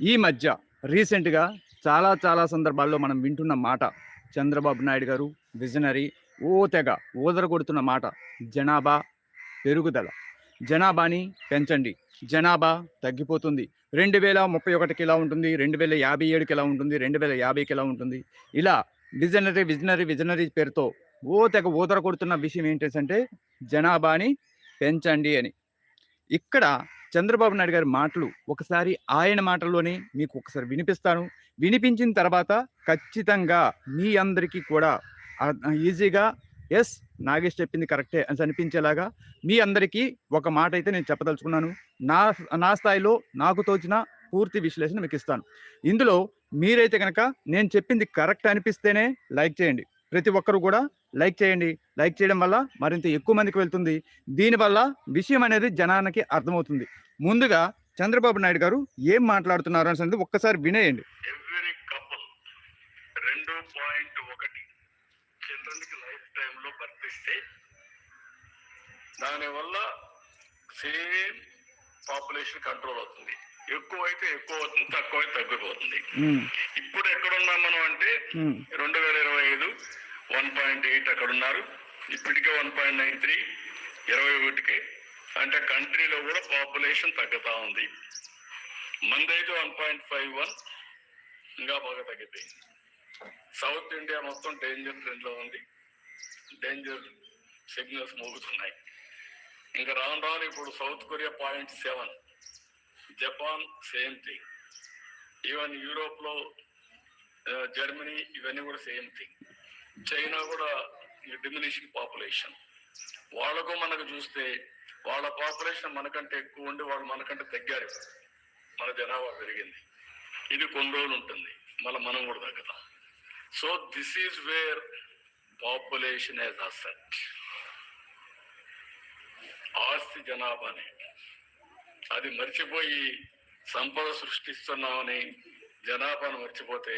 ఈ మధ్య రీసెంట్గా చాలా చాలా సందర్భాల్లో మనం వింటున్న మాట చంద్రబాబు నాయుడు గారు విజనరీ ఓ తెగ ఊదర కొడుతున్న మాట జనాభా పెరుగుదల. జనాభాని పెంచండి. జనాభా తగ్గిపోతుంది. రెండు వేల ముప్పై ఒకటికి ఇలా ఉంటుంది? రెండు వేల యాభై ఏడుకి ఇలా ఉంటుంది? రెండు వేల యాభైకి ఇలా ఉంటుంది? ఇలా విజనరీ విజనరీ విజనరీ పేరుతో ఓ తెగ ఊదర కొడుతున్న విషయం ఏంటంటే జనాభాని పెంచండి అని. ఇక్కడ చంద్రబాబు నాయుడు గారి మాటలు ఒకసారి ఆయన మాటల్లోనే మీకు ఒకసారి వినిపిస్తాను. వినిపించిన తర్వాత ఖచ్చితంగా మీ అందరికీ కూడా ఈజీగా ఎస్ నాగేష్ చెప్పింది కరెక్టే అని అనిపించేలాగా మీ అందరికీ ఒక మాట అయితే నేను చెప్పదలుచుకున్నాను. నా నా స్థాయిలో నాకు తోచిన పూర్తి విశ్లేషణ మీకు ఇస్తాను. ఇందులో మీరైతే కనుక నేను చెప్పింది కరెక్ట్ అనిపిస్తేనే లైక్ చేయండి. ప్రతి ఒక్కరు కూడా లైక్ చేయండి. లైక్ చేయడం వల్ల మరింత ఎక్కువ మందికి వెళ్తుంది. దీనివల్ల విషయం అనేది జనానికి అర్థమవుతుంది. ముందుగా చంద్రబాబు నాయుడు గారు ఏం మాట్లాడుతున్నారు అనేది ఒక్కసారి వినేయండి. ఎవ్రీ కపుల్ రెండు పాయింట్ ఒకటి చిల్డ్రన్కి లైఫ్ టైంలో భర్తిస్తే దానివల్ల సేమ్ పాపులేషన్ కంట్రోల్ అవుతుంది. ఎక్కువైతే ఎక్కువ అవుతుంది తక్కువైతే తగ్గిపోతుంది. ఉమ్, ఇప్పుడు ఎక్కడున్నాం మనం అంటే రెండు వేల ఇరవై ఐదు వన్ పాయింట్ ఎయిట్ అక్కడ ఉన్నారు ఇప్పటికే వన్ పాయింట్ నైన్ త్రీ ఇరవై ఒకటికి. అంటే కంట్రీలో కూడా పాపులేషన్ తగ్గుతా ఉంది. మందైతే వన్ పాయింట్ ఫైవ్ వన్ ఇంకా బాగా తగ్గిపోయింది. సౌత్ ఇండియా మొత్తం డేంజర్ ట్రెండ్లో ఉంది. డేంజర్ సిగ్నల్స్ మోగుతున్నాయి. ఇంకా రాను రాను ఇప్పుడు South Korea point seven. Japan same thing. Even యూరోప్లో జర్మనీ ఇవన్నీ కూడా సేమ్ థింగ్. చైనా కూడా డిమినిషింగ్ పాపులేషన్. వాళ్ళకు మనకు చూస్తే వాళ్ళ పాపులేషన్ మనకంటే ఎక్కువ ఉండి వాళ్ళు మనకంటే తగ్గారు. మన జనాభా పెరిగింది. ఇది కొన్ని రోజులు ఉంటుంది. మళ్ళీ మనం కూడా తగ్గుతాం. So this is where population as asset ఆస్తి జనాభానే. అది మర్చిపోయి సంపద సృష్టిస్తున్నామని జనాభాను మర్చిపోతే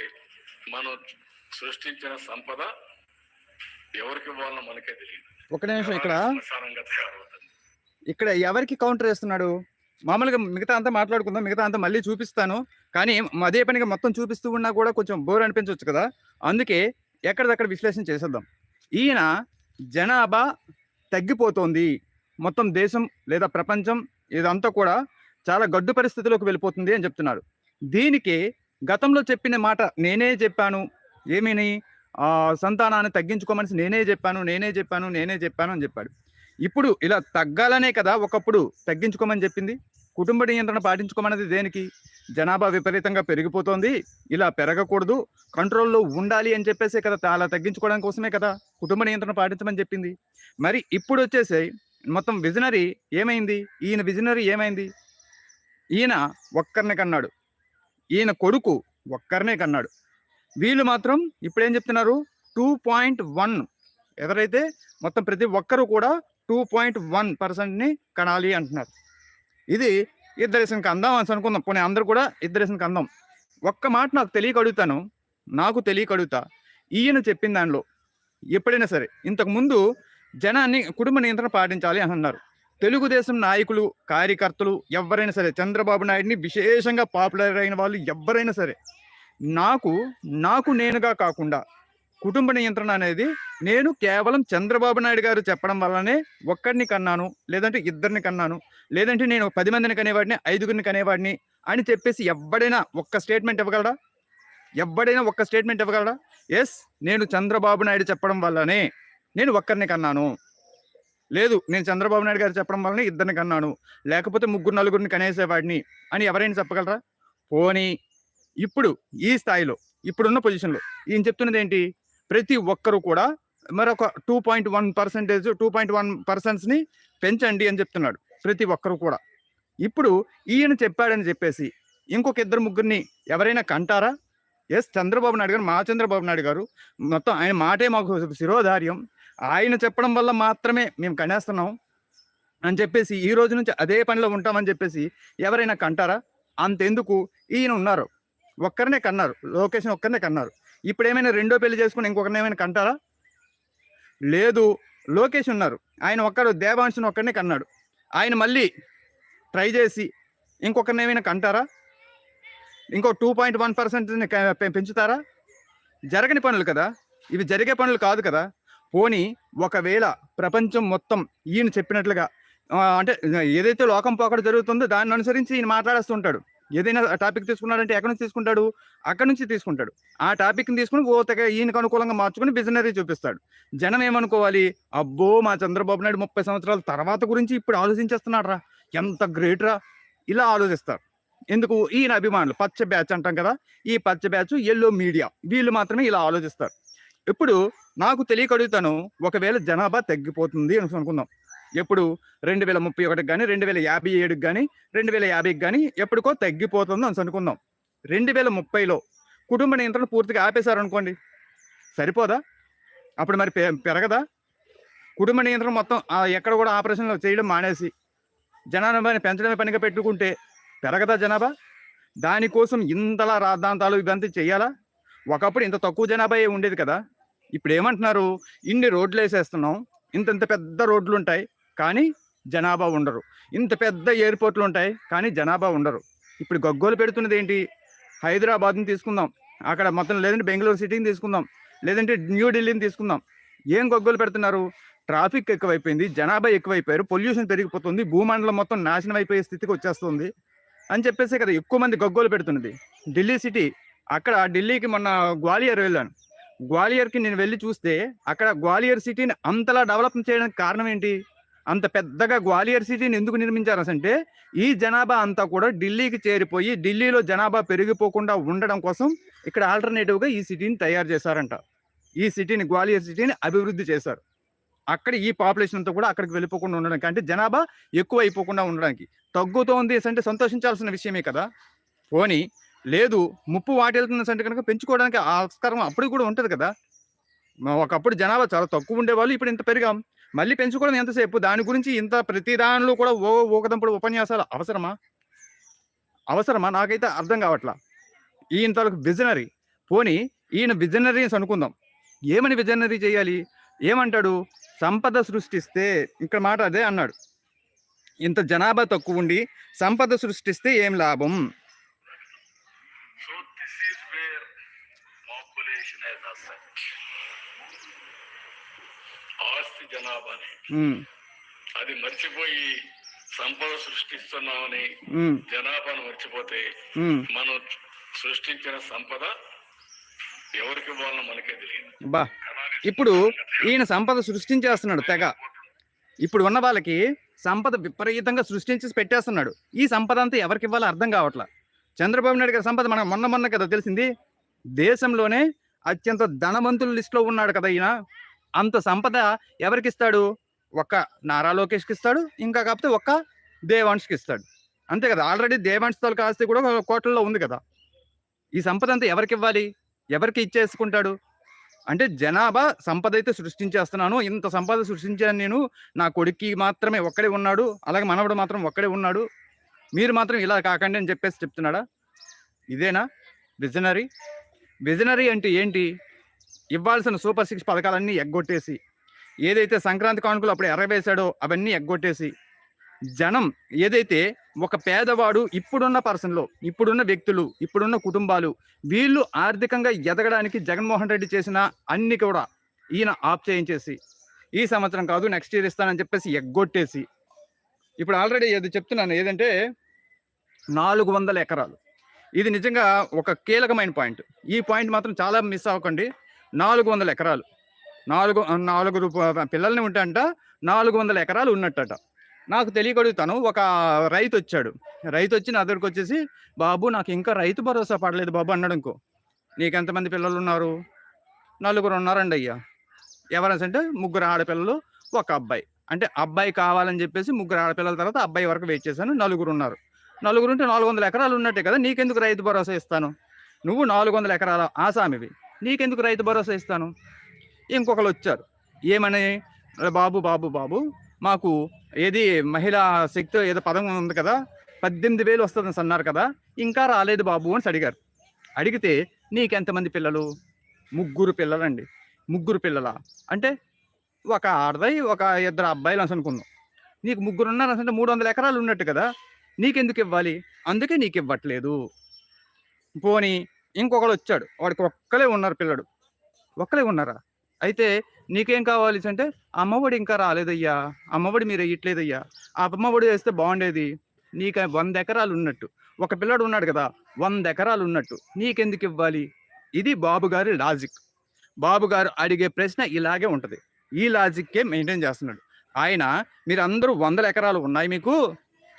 మనం సృష్టించిన సంపద ఎవరికి ఇవ్వాలనో మనకే తెలియదు. ఒక నిమిషం ఇక్కడ. ఇక్కడ ఎవరికి కౌంటర్ వేస్తున్నాడు? మామూలుగా మిగతా అంతా మాట్లాడుకుందాం మిగతా అంతా మళ్ళీ చూపిస్తాను. కానీ అదే పనిగా మొత్తం చూపిస్తూ ఉన్నా కూడా కొంచెం బోర్ అనిపించవచ్చు కదా. అందుకే ఎక్కడిదక్కడ విశ్లేషణ చేసేద్దాం. ఈయన జనాభా తగ్గిపోతోంది. మొత్తం దేశం లేదా ప్రపంచం ఇదంతా కూడా చాలా గడ్డు పరిస్థితిలోకి వెళ్ళిపోతుంది అని చెప్తున్నారు. దీనికి గతంలో చెప్పిన మాట నేనే చెప్పాను. ఏమీని? సంతానాన్ని తగ్గించుకోమని నేనే చెప్పాను నేనే చెప్పాను నేనే చెప్పాను అని చెప్పాడు. ఇప్పుడు ఇలా తగ్గాలనే కదా ఒకప్పుడు తగ్గించుకోమని చెప్పింది. కుటుంబ నియంత్రణ పాటించుకోమన్నది దేనికి? జనాభా విపరీతంగా పెరిగిపోతోంది. ఇలా పెరగకూడదు. కంట్రోల్లో ఉండాలి అని చెప్పేసే కదా అలా తగ్గించుకోవడం కోసమే కదా కుటుంబ నియంత్రణ పాటించమని చెప్పింది. మరి ఇప్పుడు వచ్చేసి మొత్తం విజనరీ ఏమైంది? ఈయన విజనరీ ఏమైంది? ఈయన ఒక్కరినే కన్నాడు. ఈయన కొడుకు ఒక్కరినే కన్నాడు. వీళ్ళు మాత్రం ఇప్పుడు ఏం చెప్తున్నారు? Two point one. ఎవరైతే మొత్తం ప్రతి ఒక్కరు కూడా టూ పాయింట్ వన్ పర్సెంట్ని కనాలి అంటున్నారు. ఇది ఇద్దరేసరికి అందాం అని అనుకుందాం. పోనీ అందరూ కూడా ఇద్దరేసరికి అందాం. ఒక్క మాట నాకు తెలియక అడుగుతాను నాకు తెలియక అడుగుతా ఈయన చెప్పిన దానిలో ఎప్పుడైనా సరే ఇంతకుముందు జనాన్ని కుటుంబ నియంత్రణ పాటించాలి అని అన్నారు. తెలుగుదేశం నాయకులు కార్యకర్తలు ఎవరైనా సరే చంద్రబాబు నాయుడిని విశేషంగా పాపులర్ అయిన వాళ్ళు ఎవరైనా సరే నాకు నాకు నేనుగా కాకుండా కుటుంబ నియంత్రణ అనేది నేను కేవలం చంద్రబాబు నాయుడు గారు చెప్పడం వల్లనే ఒక్కడిని కన్నాను లేదంటే ఇద్దరిని కన్నాను లేదంటే నేను పది మందిని కనేవాడిని ఐదుగురిని కనేవాడిని అని చెప్పేసి ఎవడైనా ఒక్క స్టేట్మెంట్ ఇవ్వగలడా? ఎవడైనా ఒక్క స్టేట్మెంట్ ఇవ్వగలడా? ఎస్ నేను చంద్రబాబు నాయుడు చెప్పడం వల్లనే నేను ఒక్కరిని కన్నాను. లేదు నేను చంద్రబాబు నాయుడు గారు చెప్పడం వల్లనే ఇద్దరిని కన్నాను. లేకపోతే ముగ్గురు నలుగురిని కనేసేవాడిని అని ఎవరైనా చెప్పగలరా? పోనీ ఇప్పుడు ఈ స్థాయిలో ఇప్పుడున్న పొజిషన్లో ఈయన చెప్తున్నది ఏంటి? ప్రతి ఒక్కరు కూడా మరొక two point one percentage two point one పర్సెంట్స్ని పెంచండి అని చెప్తున్నాడు ప్రతి ఒక్కరు కూడా. ఇప్పుడు ఈయన చెప్పాడని చెప్పేసి ఇంకొక ఇద్దరు ముగ్గురిని ఎవరైనా కంటారా? ఎస్ చంద్రబాబు నాయుడు గారు మా చంద్రబాబు నాయుడు గారు మొత్తం ఆయన మాటే మాకు శిరోధార్యం. ఆయన చెప్పడం వల్ల మాత్రమే మేము కనేస్తున్నాం అని చెప్పేసి ఈ రోజు నుంచి అదే పనిలో ఉంటామని చెప్పేసి ఎవరైనా కంటారా? అంతెందుకు? ఈయన ఉన్నారు. ఒక్కరినే కన్నారు. లొకేషన్ ఒక్కరినే కన్నారు. ఇప్పుడు ఏమైనా రెండో పెళ్ళి చేసుకుని ఇంకొకరిని ఏమైనా కంటారా? లేదు. లోకేష్ ఉన్నారు. ఆయన ఒక్కడు దేవాంశుని ఒక్కడినే కన్నాడు. ఆయన మళ్ళీ ట్రై చేసి ఇంకొకరిని ఏమైనా కంటారా? ఇంకో టూ పాయింట్ వన్ పర్సెంట్ పెంచుతారా? జరగని పనులు కదా. ఇవి జరిగే పనులు కాదు కదా. పోనీ ఒకవేళ ప్రపంచం మొత్తం ఈయన చెప్పినట్లుగా అంటే ఏదైతే లోకం పోకడ జరుగుతుందో దాన్ని అనుసరించి ఈయన మాట్లాడేస్తుంటాడు. ఏదైనా టాపిక్ తీసుకున్నాడంటే ఎక్కడి నుంచి తీసుకుంటాడు? అక్కడి నుంచి తీసుకుంటాడు. ఆ టాపిక్ని తీసుకుని ఓ తెగ ఈయనకు అనుకూలంగా మార్చుకుని బిజినరీ చూపిస్తాడు. జనం ఏమనుకోవాలి? అబ్బో మా చంద్రబాబు నాయుడు ముప్పై సంవత్సరాల తర్వాత గురించి ఇప్పుడు ఆలోచించేస్తున్నాడు రా ఎంత గ్రేట్ రా. ఇలా ఆలోచిస్తారు. ఎందుకు? ఈయన అభిమానులు. పచ్చ బ్యాచ్ అంటాం కదా. ఈ పచ్చ బ్యాచ్ ఎల్లో మీడియా వీళ్ళు మాత్రమే ఇలా ఆలోచిస్తారు. ఇప్పుడు నాకు తెలియక అడుగుతాను ఒకవేళ జనాభా తగ్గిపోతుంది అని అనుకుందాం. ఎప్పుడు? రెండు వేల ముప్పై ఒకటికి కానీ రెండు వేల యాభై ఏడుకి కానీ రెండు వేల యాభైకి కానీ ఎప్పటికో తగ్గిపోతుంది అని అనుకుందాం. రెండు వేల ముప్పైలో కుటుంబ నియంత్రణ పూర్తిగా ఆపేశారనుకోండి సరిపోదా? అప్పుడు మరి పె- పెరగదా? కుటుంబ నియంత్రణ మొత్తం ఎక్కడ కూడా ఆపరేషన్లు చేయడం మానేసి జనాభాని పెంచడమే పనిగా పెట్టుకుంటే పెరగదా జనాభా? దానికోసం ఇంతలా రాద్ధాంతాలు ఇవంతా చేయాలా? ఒకప్పుడు ఇంత తక్కువ జనాభా ఉండేది కదా. ఇప్పుడు ఏమంటున్నారు ఇన్ని రోడ్లు వేసేస్తున్నాం ఇంత ఇంత పెద్ద రోడ్లు ఉంటాయి కానీ జనాభా ఉండరు. ఇంత పెద్ద ఎయిర్పోర్ట్లు ఉంటాయి కానీ జనాభా ఉండరు. ఇప్పుడు గగ్గోలు పెడుతున్నది ఏంటి హైదరాబాద్ని తీసుకుందాం. అక్కడ మొత్తం లేదంటే బెంగళూరు సిటీని తీసుకుందాం. లేదంటే న్యూఢిల్లీని తీసుకుందాం. ఏం గగ్గోలు పెడుతున్నారు? ట్రాఫిక్ ఎక్కువైపోయింది జనాభా ఎక్కువైపోయారు పొల్యూషన్ పెరిగిపోతుంది భూమండలం మొత్తం నాశనం అయిపోయే స్థితికి వచ్చేస్తుంది అని చెప్పేసి కదా ఎక్కువ మంది గగ్గోలు పెడుతున్నది. ఢిల్లీ సిటీ అక్కడ ఢిల్లీకి మొన్న గ్వాలియర్ వెళ్ళాను. గ్వాలియర్కి నేను వెళ్ళి చూస్తే అక్కడ గ్వాలియర్ సిటీని అంతలా డెవలప్ చేయడానికి కారణం ఏంటి? అంత పెద్దగా గ్వాలియర్ సిటీని ఎందుకు నిర్మించారు అంటే ఈ జనాభా అంతా కూడా ఢిల్లీకి చేరిపోయి ఢిల్లీలో జనాభా పెరిగిపోకుండా ఉండడం కోసం ఇక్కడ ఆల్టర్నేటివ్గా ఈ సిటీని తయారు చేశారంట. ఈ సిటీని గ్వాలియర్ సిటీని అభివృద్ధి చేశారు. అక్కడ ఈ పాపులేషన్ అంతా కూడా అక్కడికి వెళ్ళిపోకుండా ఉండడానికి అంటే జనాభా ఎక్కువ అయిపోకుండా ఉండడానికి. తగ్గుతోంది అంటే సంతోషించాల్సిన విషయమే కదా? పోనీ లేదు ముప్పు వాటిల్తుంది అంటే కనుక పెంచుకోవడానికి ఆస్కారం అప్పుడు కూడా ఉంటుంది కదా. ఒకప్పుడు జనాభా చాలా తక్కువ ఉండేవాళ్ళు ఇప్పుడు ఇంత పెరిగాం. మళ్ళీ పెంచుకోవడం ఎంతసేపు? దాని గురించి ఇంత ప్రతి దానిలో కూడా ఓ ఓకదంపుడు ఉపన్యాసాలు అవసరమా? అవసరమా? నాకైతే అర్థం కావట్లా. ఈయన తాలూకు విజనరీ. పోనీ ఈయన విజనరీస్ అనుకుందాం. ఏమని విజనరీ చేయాలి? ఏమంటాడు? సంపద సృష్టిస్తే ఇక్కడ మాట అదే అన్నాడు. ఇంత జనాభా తక్కువ ఉండి సంపద సృష్టిస్తే ఏం లాభం? ఆస్తి జనాభాని. అది మర్చిపోయి సంపద సృష్టిస్తున్నామని జనాభాను మర్చిపోతే. మనం సృష్టించిన సంపద ఎవరికి ఇవ్వాలనో మనకే తెలియదు. బా. ఇప్పుడు ఈయన సంపద సృష్టించేస్తున్నాడు తెగ. ఇప్పుడు ఉన్న వాళ్ళకి సంపద విపరీతంగా సృష్టించి పెట్టేస్తున్నాడు. ఈ సంపద అంతా ఎవరికి ఇవ్వాలో అర్థం కావట్లా. చంద్రబాబు నాయుడు గారి సంపద మనకు మొన్న మొన్న కదా తెలిసింది. దేశంలోనే అత్యంత ధనవంతుల లిస్టులో ఉన్నాడు కదా ఈయన. అంత సంపద ఎవరికి ఇస్తాడు ఒక్క నారా లోకేష్కి ఇస్తాడు ఇంకా కాకపోతే ఒక్క దేవాంష్కి ఇస్తాడు అంతే కదా ఆల్రెడీ దేవాంశ్ తాలూకు ఆస్తి కూడా కోట్లలో ఉంది కదా. ఈ సంపద అంతా ఎవరికి ఇవ్వాలి ఎవరికి ఇచ్చేసుకుంటాడు? అంటే జనాభా సంపద అయితే సృష్టించేస్తున్నాను ఇంత సంపద సృష్టించాను నేను నా కొడుక్కి మాత్రమే ఒక్కడే ఉన్నాడు అలాగే మనవడు మాత్రం ఒక్కడే ఉన్నాడు. మీరు మాత్రం ఇలా కాకండి అని చెప్పేసి చెప్తున్నాడా? ఇదేనా? విజనరీ? విజనరీ అంటే ఏంటి? ఇవ్వాల్సిన సూపర్ సిక్స్ పథకాలన్నీ ఎగ్గొట్టేసి ఏదైతే సంక్రాంతి కానుకలు అప్పుడు ఎర్రవేశాడో అవన్నీ ఎగ్గొట్టేసి జనం ఏదైతే ఒక పేదవాడు ఇప్పుడున్న పర్సన్లో ఇప్పుడున్న వ్యక్తులు ఇప్పుడున్న కుటుంబాలు వీళ్ళు ఆర్థికంగా ఎదగడానికి జగన్మోహన్ రెడ్డి చేసిన అన్ని కూడా ఈయన ఆప్ చేయించేసి ఈ సంవత్సరం కాదు నెక్స్ట్ ఇయర్ ఇస్తానని చెప్పేసి ఎగ్గొట్టేసి ఇప్పుడు ఆల్రెడీ ఏది చెప్తున్నాను. ఏదంటే నాలుగు వందల ఎకరాలు. ఇది నిజంగా ఒక కీలకమైన పాయింట్. ఈ పాయింట్ మాత్రం చాలా మిస్ అవ్వకండి. నాలుగు వందల ఎకరాలు. నాలుగు నాలుగు పిల్లల్ని పిల్లల్ని ఉంటంట నాలుగు వందల ఎకరాలు ఉన్నట్టట. నాకు తెలియగలుగుతాను ఒక రైతు వచ్చాడు. రైతు వచ్చి నా దగ్గరకు వచ్చేసి బాబు నాకు ఇంకా రైతు భరోసా పడలేదు బాబు అన్నాడు ఇంకో నీకు ఎంతమంది పిల్లలు ఉన్నారు? నలుగురు ఉన్నారండి అయ్యా. ఎవరైనా అంటే ముగ్గురు ఆడపిల్లలు ఒక అబ్బాయి. అంటే అబ్బాయి కావాలని చెప్పేసి ముగ్గురు ఆడపిల్లల తర్వాత అబ్బాయి వరకు వెయిట్ చేశాను నలుగురు ఉన్నారు. నలుగురు ఉంటే నాలుగు వందల ఎకరాలు ఉన్నట్టే కదా నీకెందుకు రైతు భరోసా ఇస్తాను? నువ్వు నాలుగు వందల ఎకరాల ఆసామివి నీకెందుకు రైతు భరోసా ఇస్తాను? ఇంకొకరు వచ్చారు ఏమని? బాబు బాబు బాబు మాకు ఏది మహిళా శక్తి ఏదో పదం ఉంది కదా పద్దెనిమిది వేలు వస్తుంది అన్నారు కదా ఇంకా రాలేదు బాబు అని అడిగారు. అడిగితే నీకెంతమంది పిల్లలు? ముగ్గురు పిల్లలండి ముగ్గురు పిల్లల? అంటే ఒక ఆడదై ఒక ఇద్దరు అబ్బాయిలు అని అనుకుందాం నీకు ముగ్గురు ఉన్నారు అంటే మూడు వందల ఎకరాలు ఉన్నట్టు కదా నీకెందుకు ఇవ్వాలి? అందుకే నీకు ఇవ్వట్లేదు పోనీ ఇంకొకడు వచ్చాడు వాడికి ఒక్కలే ఉన్నారు పిల్లడు. ఒక్కలే ఉన్నారా? అయితే నీకేం కావాలి అంటే అమ్మఒడి ఇంకా రాలేదయ్యా. అమ్మఒడి మీరు వేయట్లేదయ్యా. ఆ అమ్మఒడి వేస్తే బాగుండేది. నీకు వంద ఎకరాలు ఉన్నట్టు ఒక పిల్లడు ఉన్నాడు కదా వంద ఎకరాలు ఉన్నట్టు నీకెందుకు ఇవ్వాలి? ఇది బాబుగారి లాజిక్. బాబుగారు అడిగే ప్రశ్న ఇలాగే ఉంటుంది. ఈ లాజిక్కే మెయింటైన్ చేస్తున్నాడు. ఆయన మీరు అందరూ వందల ఎకరాలు ఉన్నాయి మీకు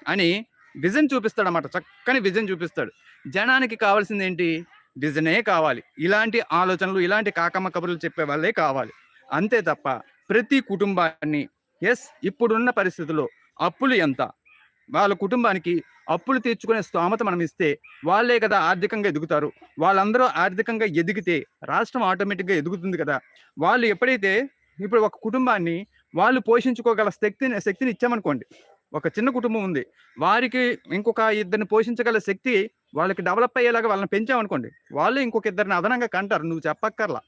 అని విజన్ చూపిస్తాడు అన్నమాట చక్కని విజన్ చూపిస్తాడు. జనానికి కావాల్సింది ఏంటి విజనే కావాలి. ఇలాంటి ఆలోచనలు ఇలాంటి కాకమ్మ కబుర్లు చెప్పే వాళ్ళే కావాలి. అంతే తప్ప ప్రతి కుటుంబాన్ని ఎస్ ఇప్పుడున్న పరిస్థితుల్లో అప్పులు ఎంత? వాళ్ళ కుటుంబానికి అప్పులు తీర్చుకునే స్తోమత మనం ఇస్తే వాళ్ళే కదా ఆర్థికంగా ఎదుగుతారు. వాళ్ళందరూ ఆర్థికంగా ఎదిగితే రాష్ట్రం ఆటోమేటిక్గా ఎదుగుతుంది కదా. వాళ్ళు ఎప్పుడైతే ఇప్పుడు ఒక కుటుంబాన్ని వాళ్ళు పోషించుకోగల శక్తిని శక్తిని ఇచ్చామనుకోండి ఒక చిన్న కుటుంబం ఉంది. వారికి ఇంకొక ఇద్దరిని పోషించగల శక్తి వాళ్ళకి డెవలప్ అయ్యేలాగా వాళ్ళని పెంచామనుకోండి వాళ్ళు ఇంకొక ఇద్దరిని అదనంగా కంటారు. నువ్వు చెప్పక్కర్లా.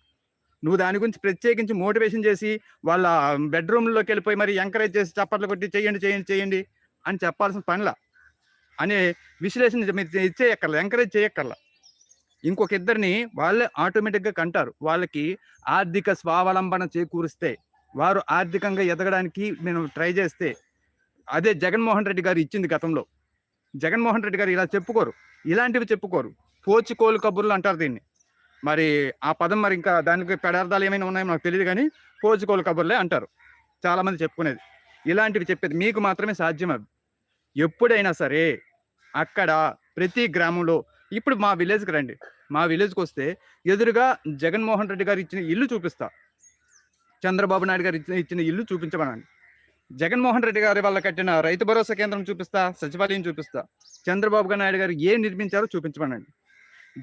నువ్వు దాని గురించి ప్రత్యేకించి మోటివేషన్ చేసి వాళ్ళ బెడ్రూమ్లోకి వెళ్ళిపోయి మరి ఎంకరేజ్ చేసి చప్పట్లు కొట్టి చేయండి చేయండి చేయండి అని చెప్పాల్సిన పనిలా. అనే విశ్లేషణ మీరు ఇచ్చేయక్కర్లా ఎంకరేజ్ చేయక్కర్లా. ఇంకొక ఇద్దరిని వాళ్ళే ఆటోమేటిక్గా కంటారు. వాళ్ళకి ఆర్థిక స్వావలంబన చేకూరిస్తే వారు ఆర్థికంగా ఎదగడానికి నేను ట్రై చేస్తే అదే జగన్మోహన్ రెడ్డి గారు ఇచ్చింది గతంలో. జగన్మోహన్ రెడ్డి గారు ఇలా చెప్పుకోరు. ఇలాంటివి చెప్పుకోరు. పోచికోలు కబుర్లు అంటారు దీన్ని. మరి ఆ పదం మరి ఇంకా దానికి పెడార్థాలు ఏమైనా ఉన్నాయో నాకు తెలియదు కానీ పోచికోలు కబుర్లే అంటారు. చాలామంది చెప్పుకునేది. ఇలాంటివి చెప్పేది మీకు మాత్రమే సాధ్యం అవి. ఎప్పుడైనా సరే అక్కడ ప్రతి గ్రామంలో ఇప్పుడు మా విలేజ్కి రండి. మా విలేజ్కి వస్తే ఎదురుగా జగన్మోహన్ రెడ్డి గారు ఇచ్చిన ఇల్లు చూపిస్తా. చంద్రబాబు నాయుడు గారు ఇచ్చిన ఇచ్చిన ఇల్లు చూపించమనండి. జగన్మోహన్ రెడ్డి గారి వల్ల కట్టిన రైతు భరోసా కేంద్రం చూపిస్తా సచివాలయం చూపిస్తా చంద్రబాబు నాయుడు గారు ఏం నిర్మించారో చూపించమనండి.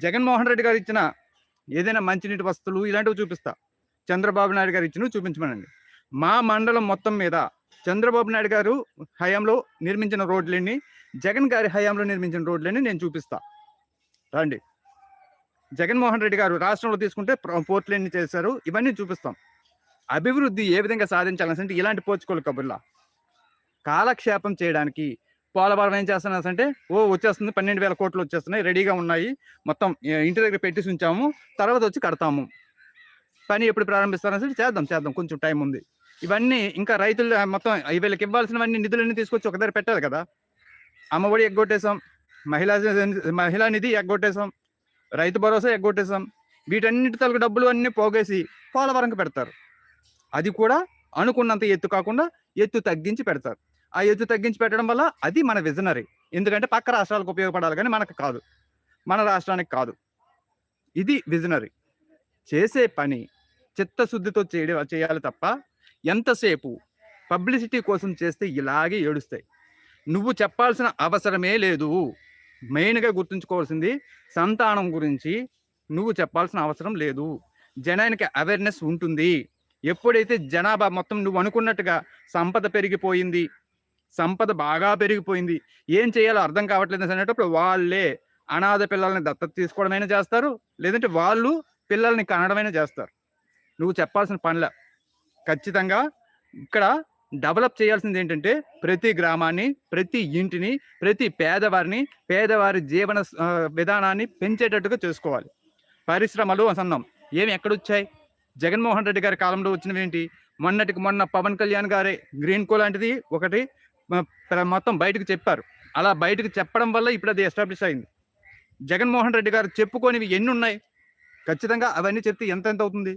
జగన్మోహన్ రెడ్డి గారు ఇచ్చిన ఏదైనా మంచినీటి వస్తువులు ఇలాంటివి చూపిస్తా చంద్రబాబు నాయుడు గారు ఇచ్చినవి చూపించమనండి. మా మండలం మొత్తం మీద చంద్రబాబు నాయుడు గారు హయాంలో నిర్మించిన రోడ్లన్నీ జగన్ గారి హయాంలో నిర్మించిన రోడ్లన్నీ నేను చూపిస్తా. రండి. జగన్మోహన్ రెడ్డి గారు రాష్ట్రంలో తీసుకుంటే పోర్ట్లన్నీ చేశారు ఇవన్నీ చూపిస్తాం. అభివృద్ధి ఏ విధంగా సాధించాలంటే ఇలాంటి పోచుకోలు కబుర్లా. కాలక్షేపం చేయడానికి పోలవరం ఏం చేస్తున్నారు అంటే ఓ వచ్చేస్తుంది పన్నెండు వేల కోట్లు వచ్చేస్తున్నాయి రెడీగా ఉన్నాయి మొత్తం ఇంటి దగ్గర పెట్టేసి ఉంచాము తర్వాత వచ్చి కడతాము. పని ఎప్పుడు ప్రారంభిస్తారని చేద్దాం చేద్దాం కొంచెం టైం ఉంది. ఇవన్నీ ఇంకా రైతులు మొత్తం వీళ్ళకి ఇవ్వాల్సినవన్నీ నిధులన్నీ తీసుకొచ్చి ఒక దగ్గర పెట్టాలి కదా. అమ్మఒడి ఎగ్గొట్టేసాం మహిళా మహిళా నిధి ఎగ్గొట్టేసాం రైతు భరోసా ఎగ్గొట్టేసాం వీటన్నిటి తలకు డబ్బులు అన్నీ పోగేసి పోలవరంకి పెడతారు. అది కూడా అనుకున్నంత ఎత్తు కాకుండా ఎత్తు తగ్గించి పెడతారు. ఆ ఎత్తు తగ్గించి పెట్టడం వల్ల అది మన విజనరీ ఎందుకంటే పక్క రాష్ట్రాలకు ఉపయోగపడాలి కానీ మనకు కాదు. మన రాష్ట్రానికి కాదు. ఇది విజనరీ చేసే పని చిత్తశుద్ధితో చేయడం చేయాలి తప్ప ఎంతసేపు పబ్లిసిటీ కోసం చేస్తే ఇలాగే ఏడుస్తాయి. నువ్వు చెప్పాల్సిన అవసరమే లేదు. మెయిన్గా గుర్తుంచుకోవాల్సింది సంతానం గురించి నువ్వు చెప్పాల్సిన అవసరం లేదు. జనానికి అవేర్నెస్ ఉంటుంది. ఎప్పుడైతే జనాభా మొత్తం నువ్వు అనుకున్నట్టుగా సంపద పెరిగిపోయింది సంపద బాగా పెరిగిపోయింది ఏం చేయాలో అర్థం కావట్లేదు అనేటప్పుడు వాళ్ళే అనాథ పిల్లల్ని దత్తత తీసుకోవడమైనా చేస్తారు లేదంటే వాళ్ళు పిల్లల్ని కనడమైనా చేస్తారు. నువ్వు చెప్పాల్సిన పనుల. ఖచ్చితంగా ఇక్కడ డెవలప్ చేయాల్సింది ఏంటంటే ప్రతి గ్రామాన్ని ప్రతి ఇంటిని ప్రతి పేదవారిని పేదవారి జీవన విధానాన్ని పెంచేటట్టుగా చేసుకోవాలి. పరిశ్రమలు అసన్నాం. ఏమి ఎక్కడొచ్చాయి? జగన్మోహన్ రెడ్డి గారి కాలంలో వచ్చినవి ఏంటి మొన్నటికి మొన్న పవన్ కళ్యాణ్ గారే గ్రీన్ కో లాంటిది ఒకటి మొత్తం బయటకు చెప్పారు. అలా బయటకు చెప్పడం వల్ల ఇప్పుడు అది ఎస్టాబ్లిష్ అయింది. జగన్మోహన్ రెడ్డి గారు చెప్పుకోనివి ఎన్ని ఉన్నాయి ఖచ్చితంగా అవన్నీ చెప్తే ఎంత ఎంత అవుతుంది?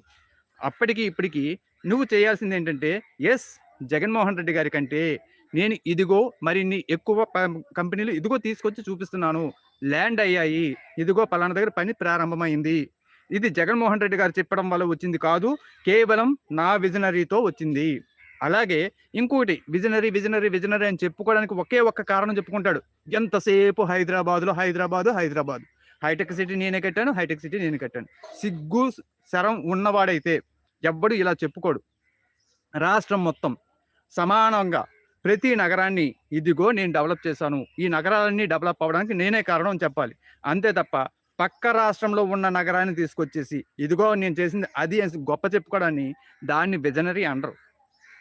అప్పటికి ఇప్పటికి నువ్వు చేయాల్సింది ఏంటంటే ఎస్ జగన్మోహన్ రెడ్డి గారి కంటే నేను ఇదిగో మరిన్ని ఎక్కువ కంపెనీలు ఇదిగో తీసుకొచ్చి చూపిస్తున్నాను. ల్యాండ్ అయ్యాయి. ఇదిగో పలానా దగ్గర పని ప్రారంభమైంది. ఇది జగన్మోహన్ రెడ్డి గారు చెప్పడం వల్ల వచ్చింది కాదు కేవలం నా విజనరీతో వచ్చింది. అలాగే ఇంకోటి విజనరీ విజనరీ విజనరీ అని చెప్పుకోవడానికి ఒకే ఒక్క కారణం చెప్పుకుంటాడు. ఎంతసేపు హైదరాబాద్లో హైదరాబాదు హైదరాబాద్. హైటెక్ సిటీ నేనే కట్టాను హైటెక్ సిటీ నేను కట్టాను. సిగ్గు శరం ఉన్నవాడైతే ఎవ్వడు ఇలా చెప్పుకోడు. రాష్ట్రం మొత్తం సమానంగా ప్రతి నగరాన్ని ఇదిగో నేను డెవలప్ చేశాను. ఈ నగరాలన్నీ డెవలప్ అవ్వడానికి నేనే కారణం చెప్పాలి. అంతే తప్ప పక్క రాష్ట్రంలో ఉన్న నగరాన్ని తీసుకొచ్చేసి ఇదిగో నేను చేసింది అది అని గొప్ప చెప్పుకోవడాన్ని దాన్ని విజనరీ అనరు.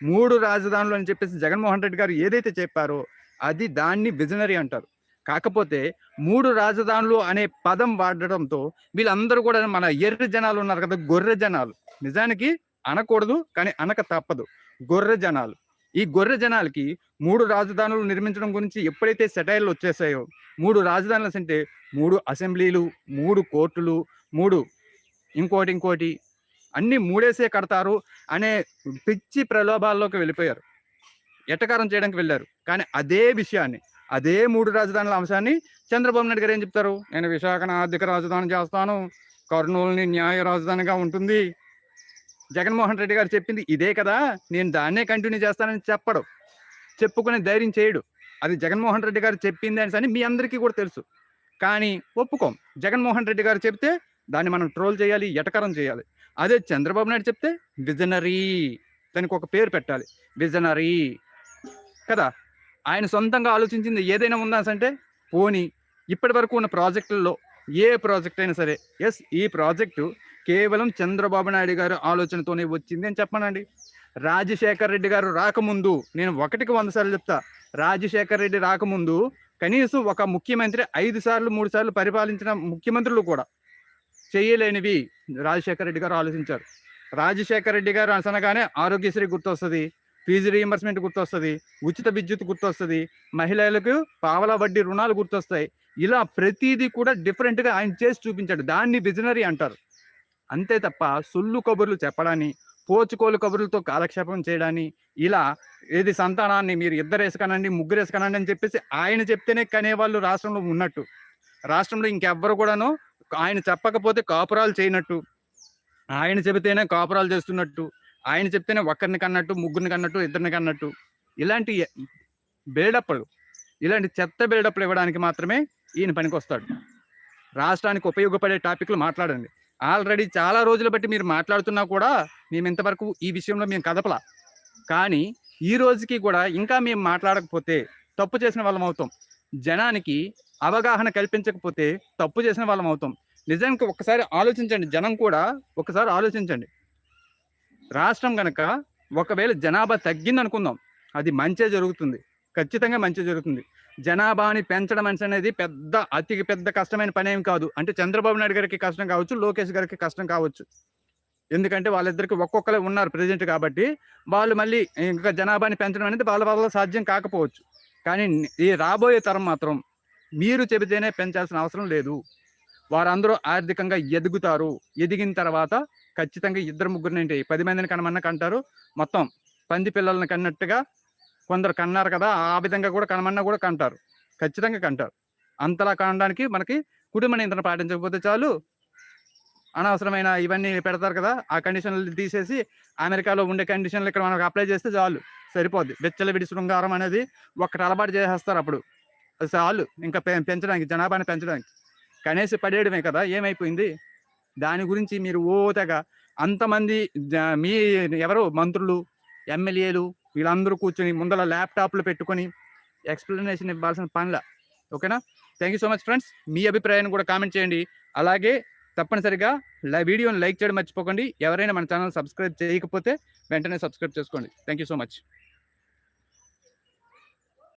మూడు రాజధానులు అని చెప్పేసి జగన్మోహన్ రెడ్డి గారు ఏదైతే చెప్పారో అది దాన్ని విజనరీ అంటారు. కాకపోతే మూడు రాజధానులు అనే పదం వాడడంతో వీళ్ళందరూ కూడా మన ఎర్ర జనాలు ఉన్నారు కదా గొర్రె జనాలు. నిజానికి అనకూడదు కానీ అనక తప్పదు. గొర్రె జనాలు. ఈ గొర్రె జనాలకి మూడు రాజధానులు నిర్మించడం గురించి ఎప్పుడైతే సెటైర్లు వచ్చేసాయో మూడు రాజధానులు అంటే మూడు అసెంబ్లీలు మూడు కోర్టులు మూడు ఇంకోటి ఇంకోటి అన్ని మూడేసే కడతారు అనే పిచ్చి ప్రలోభాల్లోకి వెళ్ళిపోయారు. ఎట్టకారం చేయడానికి వెళ్ళారు. కానీ అదే విషయాన్ని అదే మూడు రాజధానుల అంశాన్ని చంద్రబాబు నాయుడు గారు ఏం చెప్తారు? నేను విశాఖను ఆర్థిక రాజధాని చేస్తాను. కర్నూలుని న్యాయ రాజధానిగా ఉంటుంది. జగన్మోహన్ రెడ్డి గారు చెప్పింది ఇదే కదా నేను దాన్నే కంటిన్యూ చేస్తానని చెప్పడు. చెప్పుకునే ధైర్యం చేయడు. అది జగన్మోహన్ రెడ్డి గారు చెప్పింది అని అని మీ అందరికీ కూడా తెలుసు. కానీ ఒప్పుకోం. జగన్మోహన్ రెడ్డి గారు చెప్తే దాన్ని మనం ట్రోల్ చేయాలి ఎటకరం చేయాలి. అదే చంద్రబాబు నాయుడు చెప్తే విజనరీ దానికి ఒక పేరు పెట్టాలి. విజనరీ కదా? ఆయన సొంతంగా ఆలోచించింది ఏదైనా ఉందా అంటే పోనీ ఇప్పటి వరకు ఉన్న ప్రాజెక్టుల్లో ఏ ప్రాజెక్ట్ అయినా సరే ఎస్ ఈ ప్రాజెక్టు కేవలం చంద్రబాబు నాయుడు గారు ఆలోచనతోనే వచ్చింది అని చెప్పనండి. రాజశేఖర్ రెడ్డి గారు రాకముందు నేను ఒకటికి వంద సార్లు చెప్తా రాజశేఖర్ రెడ్డి రాకముందు కనీసం ఒక ముఖ్యమంత్రి ఐదు సార్లు మూడు సార్లు పరిపాలించిన ముఖ్యమంత్రులు కూడా చేయలేనివి రాజశేఖర రెడ్డి గారు ఆలోచించారు. రాజశేఖర రెడ్డి గారు అనగానే ఆరోగ్యశ్రీ గుర్తొస్తుంది ఫీజు రీఎంబర్స్మెంట్ గుర్తొస్తుంది ఉచిత విద్యుత్ గుర్తొస్తుంది మహిళలకు పావలా వడ్డీ రుణాలు గుర్తొస్తాయి. ఇలా ప్రతిదీ కూడా డిఫరెంట్గా ఆయన చేసి చూపించాడు. దాన్ని విజనరీ అంటారు. అంతే తప్ప సుల్లు కబుర్లు చెప్పడాన్ని పోచుకోలు కబుర్లతో కాలక్షేపం చేయడాన్ని ఇలా ఏది సంతానాన్ని మీరు ఇద్దరు వేసుకనండి ముగ్గురు వేసుకనండి అని చెప్పేసి ఆయన చెప్తేనే కనేవాళ్ళు రాష్ట్రంలో ఉన్నట్టు. రాష్ట్రంలో ఇంకెవ్వరు కూడాను ఆయన చెప్పకపోతే కాపురాలు చేయనట్టు. ఆయన చెబితేనే కాపురాలు చేస్తున్నట్టు. ఆయన చెప్తేనే ఒక్కరిని కన్నట్టు ముగ్గురిని కన్నట్టు ఇద్దరిని కన్నట్టు. ఇలాంటి బిల్డప్లు ఇలాంటి చెత్త బిల్డప్లు ఇవ్వడానికి మాత్రమే ఈయన పనికి వస్తాడు రాష్ట్రానికి ఉపయోగపడే టాపిక్లు మాట్లాడండి. ఆల్రెడీ చాలా రోజులు బట్టి మీరు మాట్లాడుతున్నా కూడా మేము ఇంతవరకు ఈ విషయంలో మేము కదపలా. కానీ ఈ రోజుకి కూడా ఇంకా మేము మాట్లాడకపోతే తప్పు చేసిన వాళ్ళం అవుతాం. జనానికి అవగాహన కల్పించకపోతే తప్పు చేసిన వాళ్ళం అవుతాం. నిజానికి ఒక్కసారి ఆలోచించండి జనం కూడా ఒకసారి ఆలోచించండి. రాష్ట్రం కనుక ఒకవేళ జనాభా తగ్గిందనుకుందాం అది మంచే జరుగుతుంది. ఖచ్చితంగా మంచి జరుగుతుంది. జనాభాని పెంచడం అనేది పెద్ద అతి పెద్ద కష్టమైన పని ఏం కాదు. అంటే చంద్రబాబు నాయుడు గారికి కష్టం కావచ్చు లోకేష్ గారికి కష్టం కావచ్చు. ఎందుకంటే వాళ్ళిద్దరికి ఒక్కొక్కరే ఉన్నారు ప్రజెంట్ కాబట్టి వాళ్ళు మళ్ళీ ఇంకా జనాభాని పెంచడం అనేది వాళ్ళ వల్ల సాధ్యం కాకపోవచ్చు. కానీ ఈ రాబోయే తరం మాత్రం మీరు చెబితేనే పెంచాల్సిన అవసరం లేదు. వారందరూ ఆర్థికంగా ఎదుగుతారు. ఎదిగిన తర్వాత ఖచ్చితంగా ఇద్దరు ముగ్గురు ఏంటి? పది మందిని కనమన్నా కంటారు. మొత్తం పంది పిల్లలను కన్నట్టుగా కొందరు కన్నారు కదా ఆ విధంగా కూడా కనమన్నా కూడా కంటారు. ఖచ్చితంగా కంటారు. అంతలా కనడానికి మనకి కుటుంబ నియంత్రణ పాటించకపోతే చాలు. అనవసరమైన ఇవన్నీ పెడతారు కదా ఆ కండిషన్లు తీసేసి అమెరికాలో ఉండే కండిషన్లు ఇక్కడ మనకు అప్లై చేస్తే చాలు సరిపోద్ది. బెచ్చల విడి శృంగారం అనేది ఒక్కటి అలవాటు చేసేస్తారు అప్పుడు. అది చాలు ఇంకా పె- పెంచడానికి జనాభాని పెంచడానికి. కనేసి పడేయడమే కదా ఏమైపోయింది? దాని గురించి మీరు ఓతగా అంతమంది జ- మీ ఎవరు మంత్రులు ఎమ్మెల్యేలు వీళ్ళందరూ కూర్చొని ముందర ల్యాప్టాప్లు పెట్టుకొని ఎక్స్ప్లెనేషన్ ఇవ్వాల్సిన పనిలా. ఓకేనా? Thank you so much friends మీ అభిప్రాయాన్ని కూడా కామెంట్ చేయండి. అలాగే తప్పనిసరిగా లై వీడియోని లైక్ చేయడం మర్చిపోకండి. ఎవరైనా మన ఛానల్ సబ్స్క్రైబ్ చేయకపోతే వెంటనే సబ్స్క్రైబ్ చేసుకోండి. Thank you so much